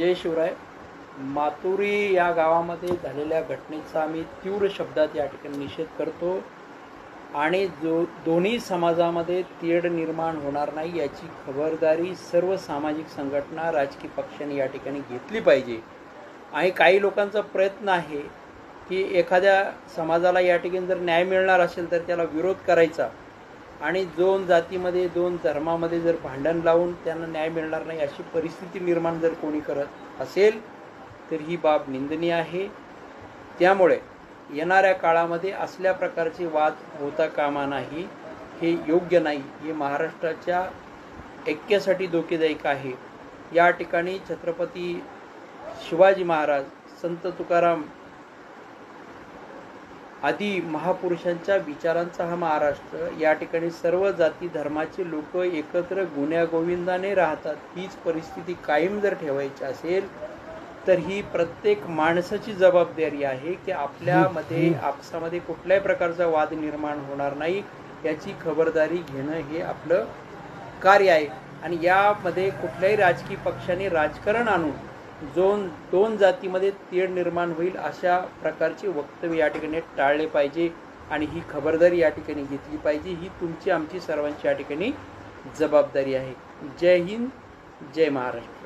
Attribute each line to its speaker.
Speaker 1: जय शिवराय. मातुरी या गावामध्ये झालेल्या घटनेचा आम्ही तीव्र शब्दात या ठिकाणी निषेध करतो. आणि जो दोन्ही समाजामध्ये तेढ निर्माण होणार नाही याची खबरदारी सर्व सामाजिक संघटना राजकीय पक्षांनी या ठिकाणी घेतली पाहिजे. आणि काही लोकांचा प्रयत्न आहे की एखाद्या समाजाला या ठिकाणी जर न्याय मिळणार असेल तर त्याला विरोध करायचा. आणि दोन जातीमध्ये दोन धर्मामध्ये जर भांडण लावून त्यांना न्याय मिळणार नाही अशी परिस्थिती निर्माण जर कोणी करत असेल तर ही बाब निंदनीय आहे. त्यामुळे येणाऱ्या काळामध्ये असल्या प्रकारचे वाद होता कामा नाही. हे योग्य नाही. हे महाराष्ट्राच्या ऐक्यासाठी धोकेदायक आहे. या ठिकाणी छत्रपती शिवाजी महाराज संत तुकाराम आदी महापुरुषांच्या विचारांचा हा महाराष्ट्र. या ठिकाणी सर्व जाती धर्माचे लोक एकत्र गुण्यागोविंदाने राहतात. हीच परिस्थिती कायम जर ठेवायची असेल तर ही प्रत्येक माणसाची जबाबदारी आहे की आपल्यामध्ये आपसामध्ये कुठल्याही प्रकारचा वाद निर्माण होणार नाही याची खबरदारी घेणं हे आपलं कार्य आहे. आणि यामध्ये कुठल्याही राजकीय पक्षाने राजकारण आणून दोन दोन जातीमध्ये तेढ निर्माण होईल अशा प्रकारचे वक्तव्य या ठिकाणी टाळले पाहिजे आणि ही खबरदारी या ठिकाणी घेतली पाहिजे. ही तुमची आमची सर्वांची या ठिकाणी जबाबदारी आहे. जय हिंद जय महाराष्ट्र.